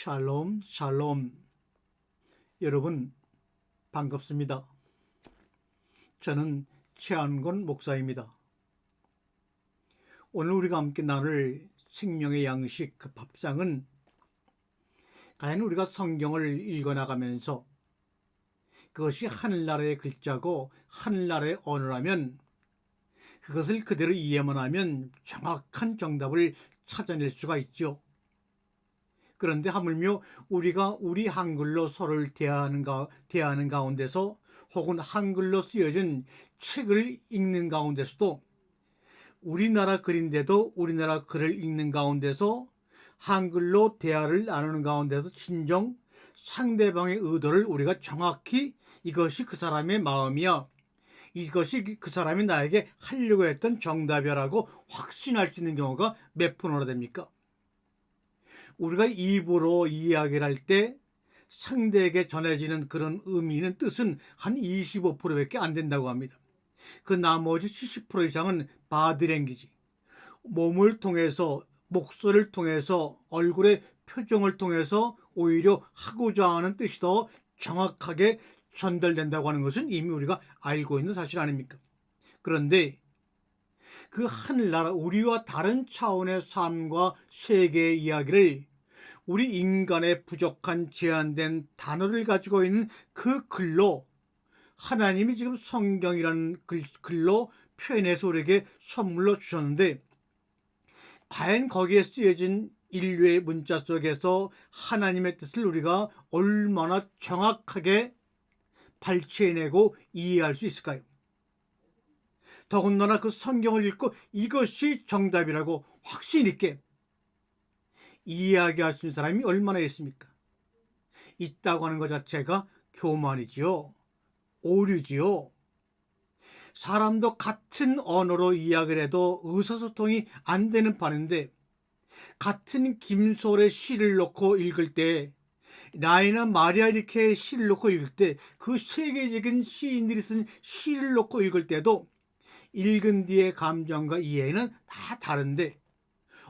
샬롬, 샬롬. 여러분, 반갑습니다. 저는 최한권 목사입니다. 오늘 우리가 함께 나눌 생명의 양식 그 밥상은 과연 우리가 성경을 읽어나가면서 그것이 하늘나라의 글자고 하늘나라의 언어라면 그것을 그대로 이해만 하면 정확한 정답을 찾아낼 수가 있죠. 그런데 하물며 우리가 우리 한글로 서로를 대하는, 가, 대하는 가운데서 혹은 한글로 쓰여진 책을 읽는 가운데서도 우리나라 글인데도 우리나라 글을 읽는 가운데서 한글로 대화를 나누는 가운데서 진정 상대방의 의도를 우리가 정확히 이것이 그 사람의 마음이야. 이것이 그 사람이 나에게 하려고 했던 정답이라고 확신할 수 있는 경우가 몇 프로나 됩니까? 우리가 입으로 이야기를 할 때 상대에게 전해지는 그런 의미는 뜻은 한 25%밖에 안 된다고 합니다. 그 나머지 70% 이상은 바디랭귀지. 몸을 통해서 목소리를 통해서 얼굴의 표정을 통해서 오히려 하고자 하는 뜻이 더 정확하게 전달된다고 하는 것은 이미 우리가 알고 있는 사실 아닙니까? 그런데 그 하늘나라 우리와 다른 차원의 삶과 세계의 이야기를 우리 인간의 부족한 제한된 단어를 가지고 있는 그 글로 하나님이 지금 성경이라는 글, 글로 표현해서 우리에게 선물로 주셨는데 과연 거기에 쓰여진 인류의 문자 속에서 하나님의 뜻을 우리가 얼마나 정확하게 발췌해내고 이해할 수 있을까요? 더군다나 그 성경을 읽고 이것이 정답이라고 확신 있게 이야기할 수 있는 사람이 얼마나 있습니까? 있다고 하는 것 자체가 교만이지요. 오류지요. 사람도 같은 언어로 이야기를 해도 의사소통이 안 되는 판인데 같은 김솔의 시를 놓고 읽을 때 라이나 마리아 리케의 시를 놓고 읽을 때 그 세계적인 시인들이 쓴 시를 놓고 읽을 때도 읽은 뒤의 감정과 이해는 다 다른데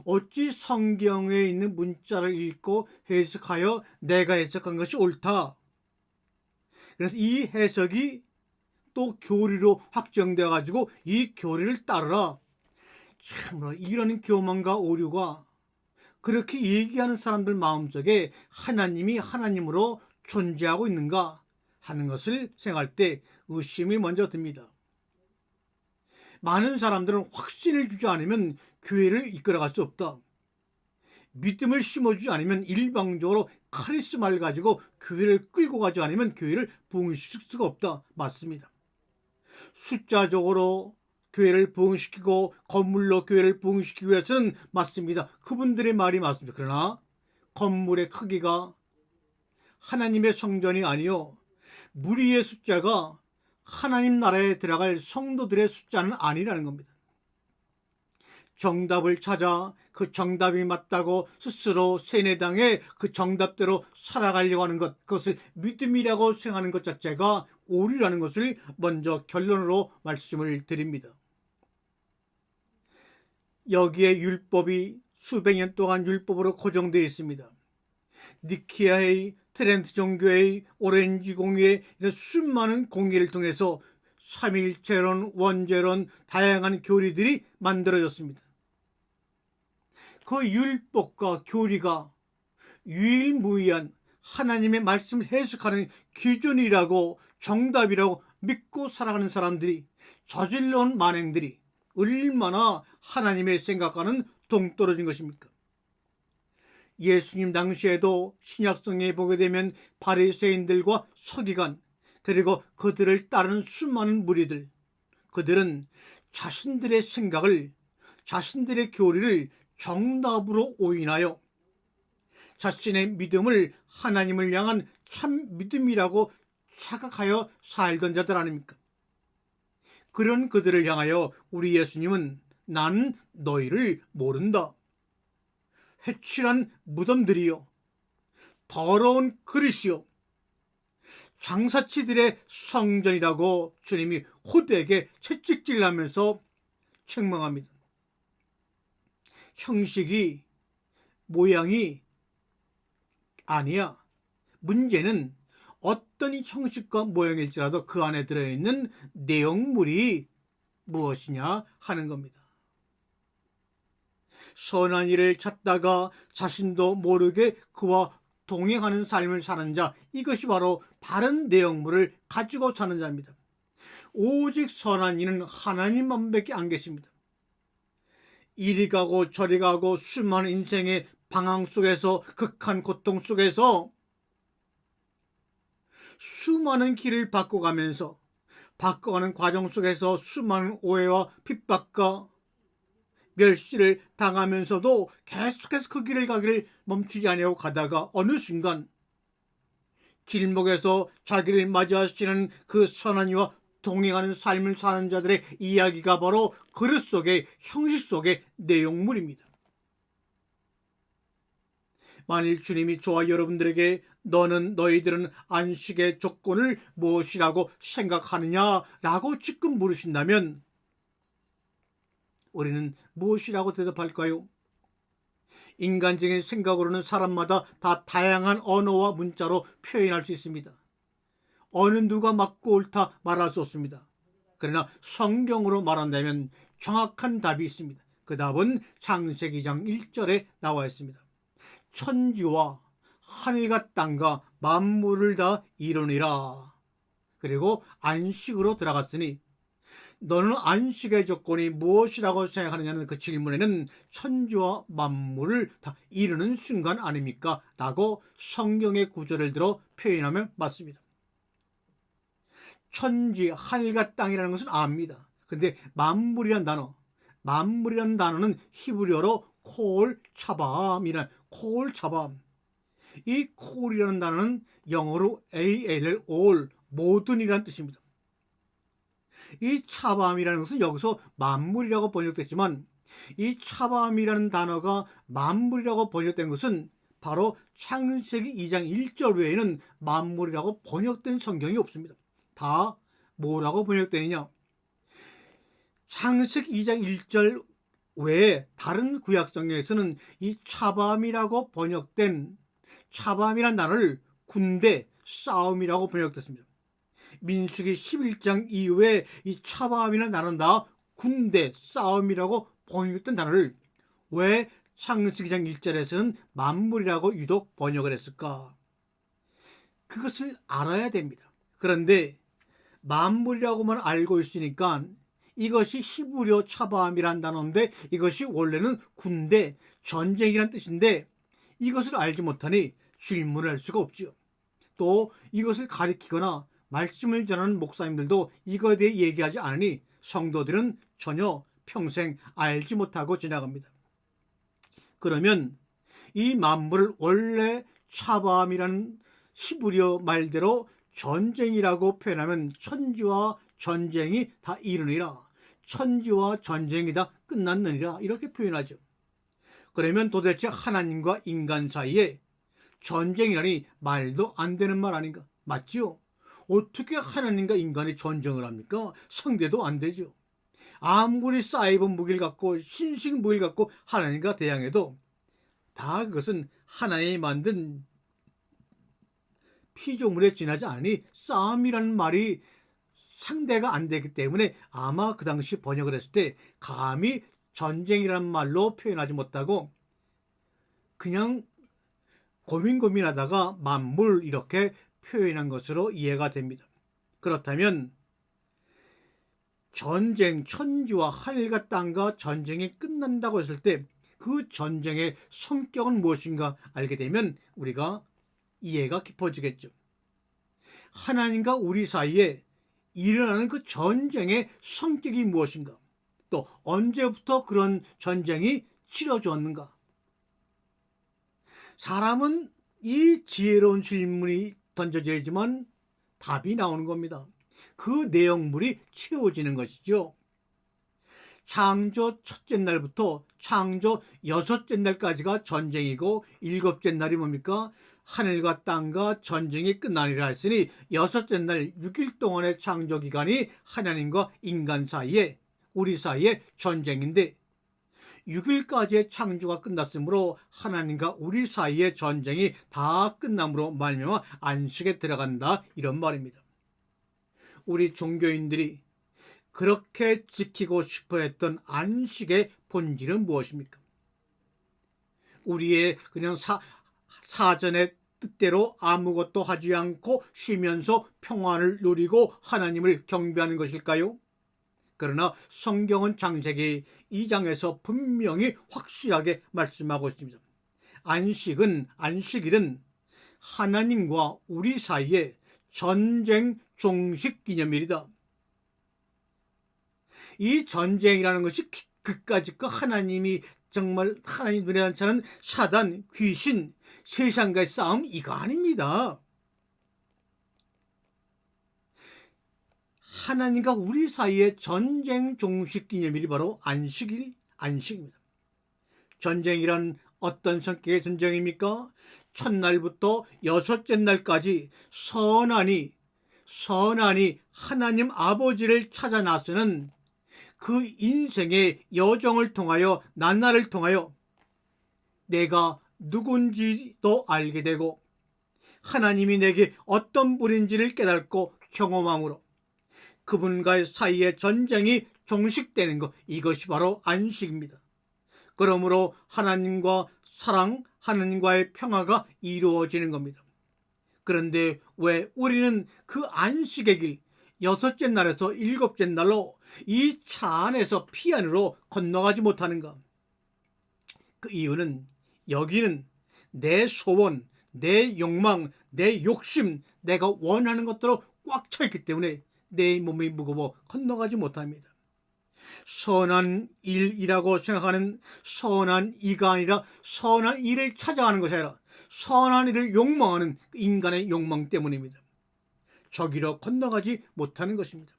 어찌 성경에 있는 문자를 읽고 해석하여 내가 해석한 것이 옳다. 그래서 이 해석이 또 교리로 확정되어 가지고 이 교리를 따르라. 참으로 이런 교만과 오류가 그렇게 얘기하는 사람들 마음속에 하나님이 하나님으로 존재하고 있는가 하는 것을 생각할 때 의심이 먼저 듭니다. 많은 사람들은 확신을 주지 않으면 교회를 이끌어갈 수 없다. 믿음을 심어주지 않으면 일방적으로 카리스마를 가지고 교회를 끌고 가지 않으면 교회를 부흥시킬 수가 없다. 맞습니다. 숫자적으로 교회를 부흥시키고 건물로 교회를 부흥시키기 위해서는 맞습니다. 그분들의 말이 맞습니다. 그러나 건물의 크기가 하나님의 성전이 아니요 무리의 숫자가 하나님 나라에 들어갈 성도들의 숫자는 아니라는 겁니다. 정답을 찾아 그 정답이 맞다고 스스로 세뇌당해 그 정답대로 살아가려고 하는 것, 그것을 믿음이라고 생각하는 것 자체가 오류라는 것을 먼저 결론으로 말씀을 드립니다. 여기에 율법이 수백 년 동안 율법으로 고정되어 있습니다. 니키아의 트렌트 종교의 오렌지 공예 이런 수많은 공예를 통해서 삼일체론, 원제론, 다양한 교리들이 만들어졌습니다. 그 율법과 교리가 유일무이한 하나님의 말씀을 해석하는 기준이라고 정답이라고 믿고 살아가는 사람들이 저질러온 만행들이 얼마나 하나님의 생각과는 동떨어진 것입니까? 예수님 당시에도 신약성에 보게 되면 바리새인들과 서기관 그리고 그들을 따르는 수많은 무리들 그들은 자신들의 생각을 자신들의 교리를 정답으로 오인하여 자신의 믿음을 하나님을 향한 참 믿음이라고 착각하여 살던 자들 아닙니까? 그런 그들을 향하여 우리 예수님은 나는 너희를 모른다. 회칠한 무덤들이요. 더러운 그릇이요. 장사치들의 성전이라고 주님이 호되게 채찍질 하면서 책망합니다. 형식이 모양이 아니야. 문제는 어떤 형식과 모양일지라도 그 안에 들어있는 내용물이 무엇이냐 하는 겁니다. 선한 일을 찾다가 자신도 모르게 그와 동행하는 삶을 사는 자, 이것이 바로 바른 내용물을 가지고 사는 자입니다. 오직 선한 이는 하나님만 밖에 안 계십니다. 이리 가고 저리 가고 수많은 인생의 방황 속에서 극한 고통 속에서 수많은 길을 바꿔가면서 바꿔가는 과정 속에서 수많은 오해와 핍박과 멸시를 당하면서도 계속해서 그 길을 가기를 멈추지 아니하고 가다가 어느 순간 길목에서 자기를 맞이하시는 그 선한 이와 동행하는 삶을 사는 자들의 이야기가 바로 그릇 속의 형식 속의 내용물입니다. 만일 주님이 저와 여러분들에게 너는 너희들은 안식의 조건을 무엇이라고 생각하느냐라고 지금 물으신다면 우리는 무엇이라고 대답할까요? 인간적인 생각으로는 사람마다 다 다양한 언어와 문자로 표현할 수 있습니다. 어느 누가 맞고 옳다 말할 수 없습니다. 그러나 성경으로 말한다면 정확한 답이 있습니다. 그 답은 창세기 장 1절에 나와 있습니다. 천지와 하늘과 땅과 만물을 다 이루니라. 그리고 안식으로 들어갔으니 너는 안식의 조건이 무엇이라고 생각하느냐는 그 질문에는 천지와 만물을 다 이루는 순간 아닙니까? 라고 성경의 구절을 들어 표현하면 맞습니다. 천지, 하늘과 땅이라는 것은 압니다. 근데 만물이란 단어, 만물이라는 단어는 히브리어로 콜 차밤이란 콜 차밤. 이 콜이라는 단어는 영어로 ALL all 모든이라는 뜻입니다. 이 차밤이라는 것은 여기서 만물이라고 번역됐지만 이 차밤이라는 단어가 만물이라고 번역된 것은 바로 창세기 2장 1절 외에는 만물이라고 번역된 성경이 없습니다. 다 뭐라고 번역되느냐? 창세기 2장 1절 외에 다른 구약성경에서는 이 차밤이라고 번역된 차밤이란 단어를 군대, 싸움이라고 번역됐습니다. 민수기 11장 이후에 이 차밤이라는 단어는 다 군대, 싸움이라고 번역된 단어를 왜 창세기장 1절에서는 만물이라고 유독 번역을 했을까? 그것을 알아야 됩니다. 그런데 만물이라고만 알고 있으니까 이것이 히브리어 차밤이란 단어인데 이것이 원래는 군대, 전쟁이란 뜻인데 이것을 알지 못하니 질문을 할 수가 없지요. 또 이것을 가리키거나 말씀을 전하는 목사님들도 이거에 대해 얘기하지 않으니 성도들은 전혀 평생 알지 못하고 지나갑니다. 그러면 이 만물을 원래 차밤이라는 히브리어 말대로 전쟁이라고 표현하면 천지와 전쟁이 다 이르니라. 천지와 전쟁이 다 끝났느니라. 이렇게 표현하죠. 그러면 도대체 하나님과 인간 사이에 전쟁이라니 말도 안 되는 말 아닌가? 맞지요? 어떻게 하나님과 인간이 전쟁을 합니까? 상대도 안 되죠. 아무리 사이버 무기를 갖고 신식 무기를 갖고 하나님과 대항해도 다 그것은 하나님이 만든 피조물에 지나지 않으니 싸움이라는 말이 상대가 안 되기 때문에 아마 그 당시 번역을 했을 때 감히 전쟁이라는 말로 표현하지 못하고 그냥 고민 고민하다가 만물 이렇게 표현한 것으로 이해가 됩니다. 그렇다면 전쟁, 천지와 하늘과 땅과 전쟁이 끝난다고 했을 때 그 전쟁의 성격은 무엇인가 알게 되면 우리가 이해가 깊어지겠죠. 하나님과 우리 사이에 일어나는 그 전쟁의 성격이 무엇인가? 또 언제부터 그런 전쟁이 치러졌는가? 사람은 이 지혜로운 질문이 던져져야지만 답이 나오는 겁니다. 그 내용물이 채워지는 것이죠. 창조 첫째 날부터 창조 여섯째 날까지가 전쟁이고 일곱째 날이 뭡니까? 하늘과 땅과 전쟁이 끝나니라 했으니 여섯째 날 6일 동안의 창조 기간이 하나님과 인간 사이에 우리 사이에 전쟁인데 6일까지의 창조가 끝났으므로 하나님과 우리 사이의 전쟁이 다 끝남으로 말미암아 안식에 들어간다 이런 말입니다. 우리 종교인들이 그렇게 지키고 싶어 했던 안식의 본질은 무엇입니까? 우리의 그냥 사, 사전의 뜻대로 아무것도 하지 않고 쉬면서 평안을 누리고 하나님을 경배하는 것일까요? 그러나 성경은 장세기 2장에서 분명히 확실하게 말씀하고 있습니다. 안식은 안식일은 하나님과 우리 사이에 전쟁 종식 기념일이다. 이 전쟁이라는 것이 그까짓 그 하나님이 정말 하나님 눈에 안 차는 사단, 귀신, 세상과의 싸움 이거 아닙니다. 하나님과 우리 사이의 전쟁 종식 기념일이 바로 안식일, 안식입니다. 전쟁이란 어떤 성격의 전쟁입니까? 첫날부터 여섯째 날까지 선한이, 선한이 하나님 아버지를 찾아 나서는 그 인생의 여정을 통하여 난나를 통하여 내가 누군지도 알게 되고 하나님이 내게 어떤 분인지를 깨닫고 경험함으로 그분과의 사이의 전쟁이 종식되는 것 이것이 바로 안식입니다. 그러므로 하나님과 사랑, 하나님과의 평화가 이루어지는 겁니다. 그런데 왜 우리는 그 안식의 길 여섯째 날에서 일곱째 날로 이 차 안에서 피 안으로 건너가지 못하는가? 그 이유는 여기는 내 소원, 내 욕망, 내 욕심, 내가 원하는 것들로 꽉 차 있기 때문에 내 몸이 무거워 건너가지 못합니다. 선한 일이라고 생각하는 선한 이가 아니라 선한 일을 찾아가는 것이 아니라 선한 일을 욕망하는 인간의 욕망 때문입니다. 저기로 건너가지 못하는 것입니다.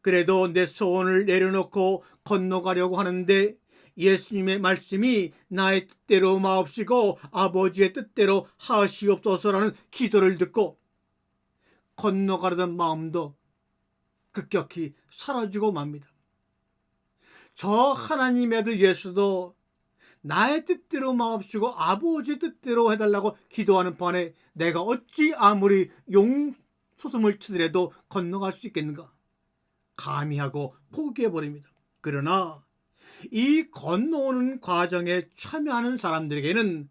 그래도 내 소원을 내려놓고 건너가려고 하는데 예수님의 말씀이 나의 뜻대로 마옵시고 아버지의 뜻대로 하시옵소서라는 기도를 듣고 건너가려던 마음도 급격히 사라지고 맙니다. 저 하나님의 아들 예수도 나의 뜻대로 마옵시고 아버지 뜻대로 해달라고 기도하는 반에 내가 어찌 아무리 용소송을 치더라도 건너갈 수 있겠는가? 감히 하고 포기해버립니다. 그러나 이 건너오는 과정에 참여하는 사람들에게는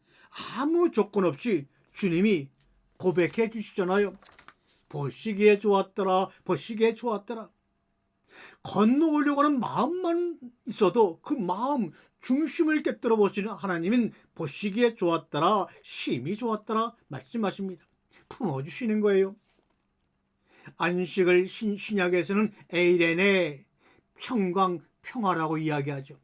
아무 조건 없이 주님이 고백해 주시잖아요. 보시기에 좋았더라, 보시기에 좋았더라. 건너오려고 하는 마음만 있어도 그 마음 중심을 깨뜨려 보시는 하나님은 보시기에 좋았더라, 심히 좋았더라 말씀하십니다. 품어주시는 거예요. 안식을 신, 신약에서는 에이레네 평강 평화라고 이야기하죠.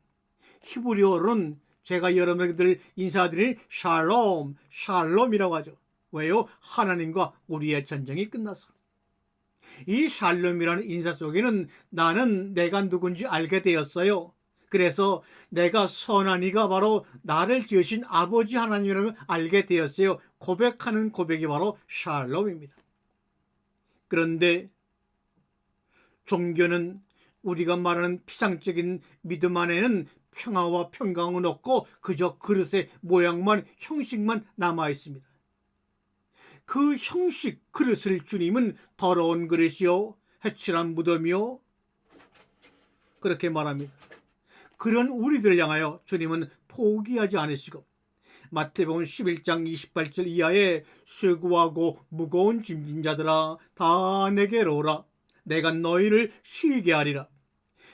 히브리어로는 제가 여러분들 인사드릴 샬롬, 샬롬이라고 하죠. 왜요? 하나님과 우리의 전쟁이 끝나서. 이 샬롬이라는 인사 속에는 나는 내가 누군지 알게 되었어요. 그래서 내가 선한 이가 바로 나를 지으신 아버지 하나님이라는 걸 알게 되었어요. 고백하는 고백이 바로 샬롬입니다. 그런데 종교는 우리가 말하는 피상적인 믿음 안에는 평화와 평강은 없고 그저 그릇의 모양만 형식만 남아 있습니다. 그 형식 그릇을 주님은 더러운 그릇이요 해칠한 무덤이요. 그렇게 말합니다. 그런 우리들을 향하여 주님은 포기하지 않으시고 마태복음 11장 28절 이하에 수고하고 무거운 짐진 자들아 다 내게로 오라. 내가 너희를 쉬게 하리라.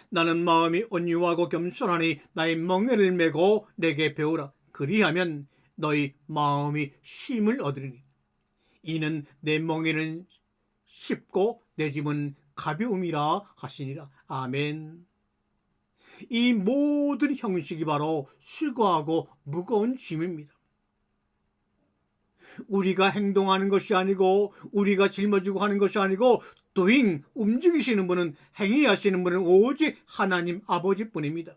나는 마음이 온유하고 겸손하니 나의 멍에를 메고 내게 배우라. 그리하면 너희 마음이 쉼을 얻으리니 이는 내 멍에는 쉽고 내 짐은 가벼움이라 하시니라 아멘 이 모든 형식이 바로 수고하고 무거운 짐입니다. 우리가 행동하는 것이 아니고 우리가 짊어지고 하는 것이 아니고 doing 움직이시는 분은 행위하시는 분은 오직 하나님 아버지뿐입니다.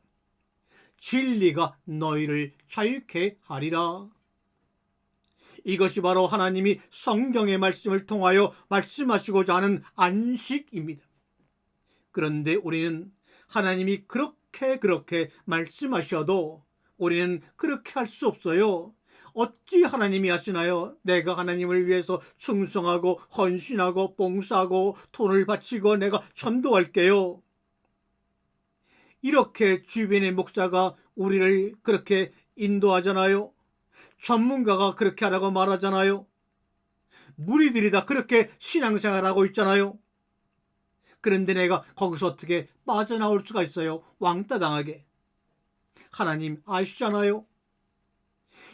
진리가 너희를 자유케 하리라. 이것이 바로 하나님이 성경의 말씀을 통하여 말씀하시고자 하는 안식입니다. 그런데 우리는 하나님이 그렇게 그렇게 말씀하셔도 우리는 그렇게 할 수 없어요. 어찌 하나님이 하시나요? 내가 하나님을 위해서 충성하고 헌신하고 봉사하고 돈을 바치고 내가 전도할게요. 이렇게 주변의 목사가 우리를 그렇게 인도하잖아요. 전문가가 그렇게 하라고 말하잖아요. 무리들이 다 그렇게 신앙생활하고 있잖아요. 그런데 내가 거기서 어떻게 빠져나올 수가 있어요? 왕따 당하게. 하나님 아시잖아요.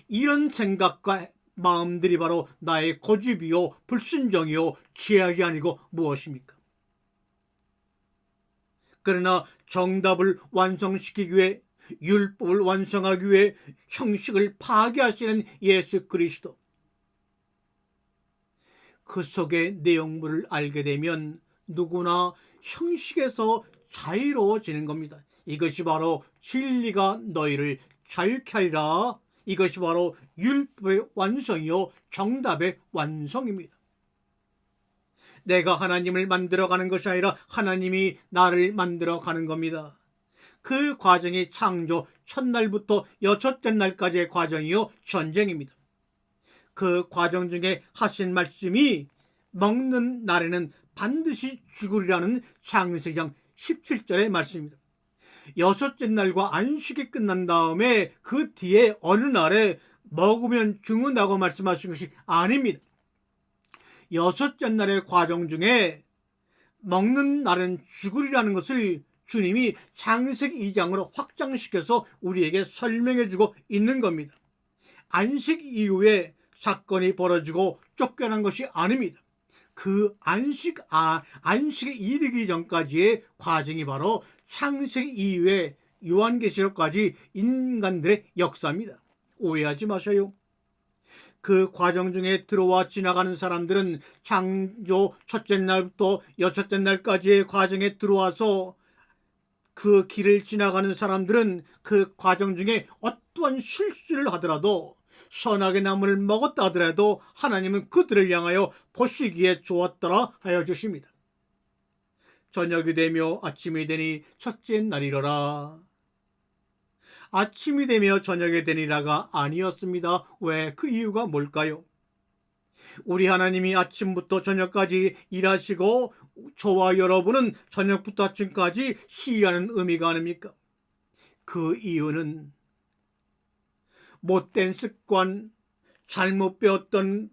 이런 생각과 마음들이 바로 나의 고집이요, 불순정이요, 죄악이 아니고 무엇입니까? 그러나 정답을 완성시키기 위해 율법을 완성하기 위해 형식을 파괴하시는 예수 그리스도. 그 속의 내용물을 알게 되면 누구나 형식에서 자유로워지는 겁니다. 이것이 바로 진리가 너희를 자유케 하리라. 이것이 바로 율법의 완성이요 정답의 완성입니다. 내가 하나님을 만들어가는 것이 아니라 하나님이 나를 만들어가는 겁니다. 그 과정이 창조 첫날부터 여섯째 날까지의 과정이요 전쟁입니다. 그 과정 중에 하신 말씀이 먹는 날에는 반드시 죽으리라는 창세기장 17절의 말씀입니다. 여섯째 날과 안식이 끝난 다음에 그 뒤에 어느 날에 먹으면 죽는다고 말씀하신 것이 아닙니다. 여섯째 날의 과정 중에 먹는 날은 죽으리라는 것을 주님이 창세기 2장으로 확장시켜서 우리에게 설명해 주고 있는 겁니다. 안식 이후에 사건이 벌어지고 쫓겨난 것이 아닙니다. 그 안식, 아, 안식에 이르기 전까지의 과정이 바로 창세기 이후에 요한계시록까지 인간들의 역사입니다. 오해하지 마셔요. 그 과정 중에 들어와 지나가는 사람들은 창조 첫째 날부터 여섯째 날까지의 과정에 들어와서 그 길을 지나가는 사람들은 그 과정 중에 어떠한 실수를 하더라도 선악의 나무를 먹었다 하더라도 하나님은 그들을 향하여 보시기에 좋았더라 하여 주십니다. 저녁이 되며 아침이 되니 첫째 날이러라. 아침이 되며 저녁이 되니라가 아니었습니다. 왜? 그 이유가 뭘까요? 우리 하나님이 아침부터 저녁까지 일하시고 저와 여러분은 저녁부터 아침까지 쉬하는 의미가 아닙니까? 그 이유는 못된 습관, 잘못 배웠던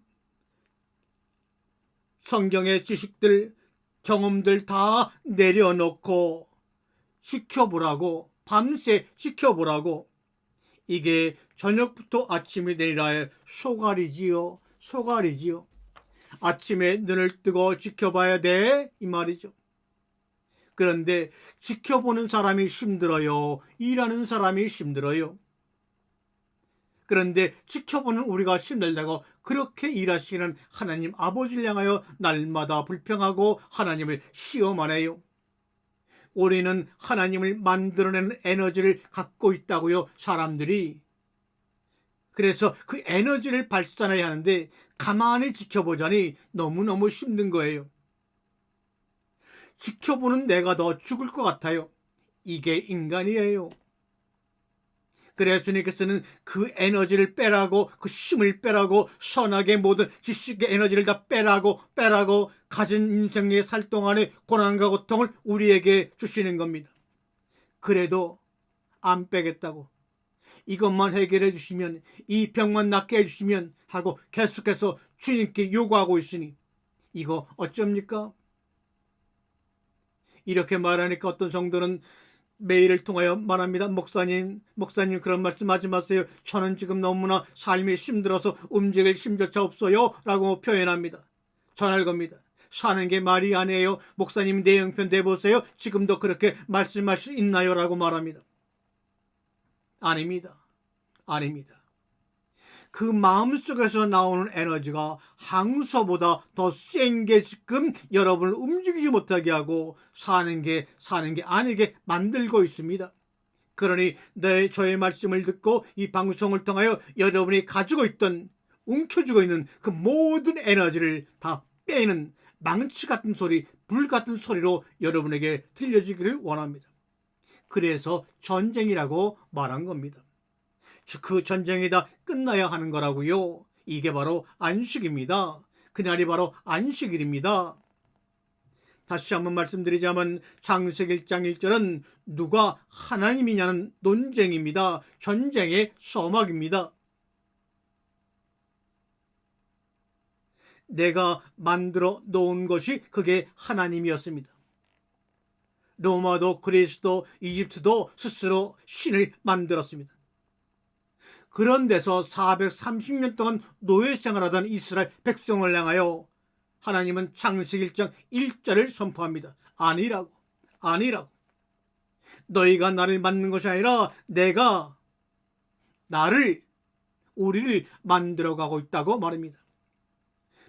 성경의 지식들, 경험들 다 내려놓고 지켜보라고, 밤새 지켜보라고. 이게 저녁부터 아침이 되리라의 소갈이지요. 소갈이지요. 아침에 눈을 뜨고 지켜봐야 돼. 이 말이죠. 그런데 지켜보는 사람이 힘들어요. 일하는 사람이 힘들어요. 그런데 지켜보는 우리가 힘들다고 그렇게 일하시는 하나님 아버지를 향하여 날마다 불평하고 하나님을 시험하네요. 우리는 하나님을 만들어내는 에너지를 갖고 있다고요, 사람들이. 그래서 그 에너지를 발산해야 하는데 가만히 지켜보자니 너무너무 힘든 거예요. 지켜보는 내가 더 죽을 것 같아요. 이게 인간이에요. 그래서 주님께서는 그 에너지를 빼라고 그 힘을 빼라고 선하게 모든 지식의 에너지를 다 빼라고 빼라고 가진 인생의 살 동안의 고난과 고통을 우리에게 주시는 겁니다. 그래도 안 빼겠다고 이것만 해결해 주시면 이 병만 낫게 해 주시면 하고 계속해서 주님께 요구하고 있으니 이거 어쩝니까? 이렇게 말하니까 어떤 성도는 메일을 통하여 말합니다. 목사님, 목사님 그런 말씀하지 마세요. 저는 지금 너무나 삶이 힘들어서 움직일 힘조차 없어요. 라고 표현합니다. 전할 겁니다. 사는 게 말이 아니에요. 목사님 내 형편 내보세요. 지금도 그렇게 말씀할 수 있나요? 라고 말합니다. 아닙니다. 아닙니다. 그 마음속에서 나오는 에너지가 항소보다 더 센 게 지금 여러분을 움직이지 못하게 하고 사는 게 사는 게 아니게 만들고 있습니다. 그러니 내 저의 말씀을 듣고 이 방송을 통하여 여러분이 가지고 있던 움켜쥐고 있는 그 모든 에너지를 다 빼는 망치 같은 소리, 불 같은 소리로 여러분에게 들려지기를 원합니다. 그래서 전쟁이라고 말한 겁니다. 즉, 그 전쟁이 다 끝나야 하는 거라고요. 이게 바로 안식입니다. 그날이 바로 안식일입니다. 다시 한번 말씀드리자면 창세기 1장 1절은 누가 하나님이냐는 논쟁입니다. 전쟁의 서막입니다. 내가 만들어 놓은 것이 그게 하나님이었습니다. 로마도 그리스도 이집트도 스스로 신을 만들었습니다. 그런 데서 430년 동안 노예 생활하던 이스라엘 백성을 향하여 하나님은 창세기 1장 1절을 선포합니다. 아니라고 아니라고 너희가 나를 만든 것이 아니라 내가 나를 우리를 만들어 가고 있다고 말합니다.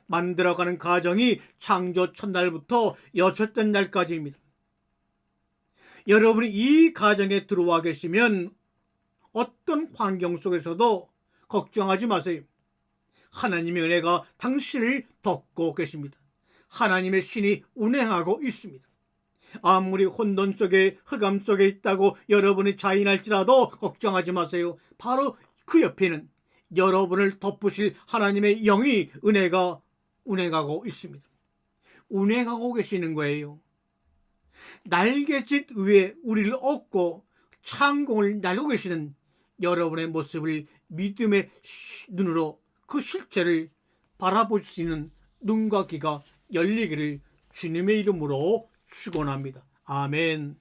만들어 가는 과정이 창조 첫날부터 여섯째 날까지입니다. 여러분이 이 과정에 들어와 계시면 어떤 환경 속에서도 걱정하지 마세요. 하나님의 은혜가 당신을 덮고 계십니다. 하나님의 신이 운행하고 있습니다. 아무리 혼돈 속에 흑암 속에 있다고 여러분이 자인할지라도 걱정하지 마세요. 바로 그 옆에는 여러분을 덮으실 하나님의 영이 은혜가 운행하고 있습니다. 운행하고 계시는 거예요. 날개짓 위에 우리를 얻고 창공을 날고 계시는 여러분의 모습을 믿음의 눈으로 그 실체를 바라볼 수 있는 눈과 귀가 열리기를 주님의 이름으로 축원합니다. 아멘.